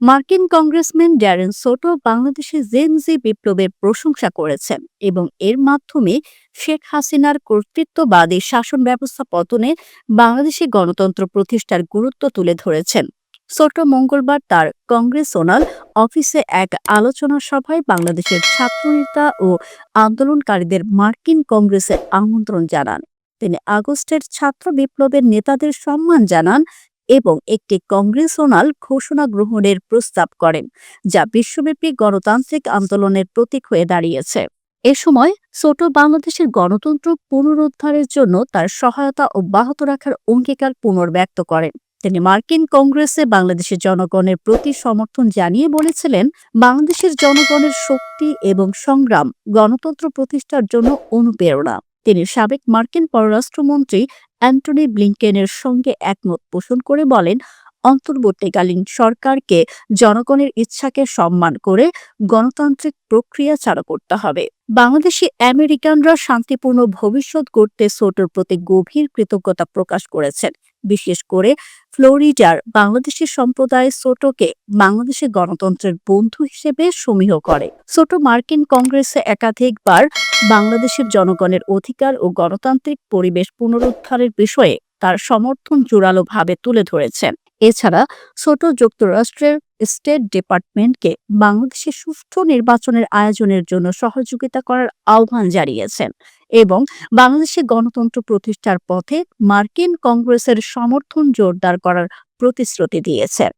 মার্কিন congressman Darren সোটো বাংলাদেশে জেনজি বিপ্লবের প্রশংসা করেছেন এবং এর মাধ্যমে শেখ হাসিনার কর্তৃত্ববাদী শাসন ব্যবস্থা পতনে বাংলাদেশে গণতন্ত্র প্রতিষ্ঠার গুরুত্ব তুলে ধরেছেন। সোটো মঙ্গলবার তার কংগ্রেসোনাল অফিসে এক আলোচনা সভায় বাংলাদেশের ছাত্রনেতা ও আন্দোলনকারীদের মার্কিন কংগ্রেসে আমন্ত্রণ জানান। তিনি আগস্টের ছাত্র বিপ্লবের নেতাদের সম্মান জানান এবং একটি কংগ্রেসোনাল ঘোষণা গ্রহণের প্রস্তাব করেন, যা বিশ্বব্যাপী গণতান্ত্রিক আন্দোলনের প্রতীক হয়ে দাঁড়িয়েছে। এ সময় সোটো বাংলাদেশের গণতন্ত্র পুনরুদ্ধারের জন্য তার সহায়তা অব্যাহত রাখার অঙ্গীকার পুনর্ব্যক্ত করেন। তিনি মার্কিন কংগ্রেসে বাংলাদেশের জনগণের প্রতি সমর্থন জানিয়ে বলেছিলেন, বাংলাদেশের জনগণের শক্তি এবং সংগ্রাম গণতন্ত্র প্রতিষ্ঠার জন্য অনুপ্রেরণা। তিনি সাবেক মার্কিন পররাষ্ট্রমন্ত্রী অ্যান্টনি ব্লিংকেনের সঙ্গে একমত পোষণ করে বলেন, অন্তর্বর্তীকালীন সরকারকে জনগণের ইচ্ছাকে সম্মান করে গণতান্ত্রিক প্রক্রিয়া চালু করতে হবে। বাংলাদেশি আমেরিকানরা শান্তিপূর্ণ ভবিষ্যৎ গড়তে সোটোর প্রতি গভীর কৃতজ্ঞতা প্রকাশ করেছেন। বিশেষ করে ফ্লোরিডার বাংলাদেশি সম্প্রদায় সোটোকে বাংলাদেশের গণতন্ত্রের বন্ধু হিসেবে সমীহ করে। সোটো মার্কিন কংগ্রেসে একাধিকবার বাংলাদেশের জনগণের অধিকার ও গণতান্ত্রিক পরিবেশ পুনরুদ্ধারের বিষয়ে তার সমর্থন জোরালোভাবে তুলে ধরেছেন এছাড়া ছোট যুক্তরাষ্ট্রের স্টেট ডিপার্টমেন্টকে বাংলাদেশে সুষ্ঠু নির্বাচনের আয়োজনের জন্য সহযোগিতা করার আহ্বান জানিয়েছেন এবং বাংলাদেশে গণতন্ত্র প্রতিষ্ঠার পথে মার্কিন কংগ্রেসের সমর্থন জোরদার করার প্রতিশ্রুতি দিয়েছেন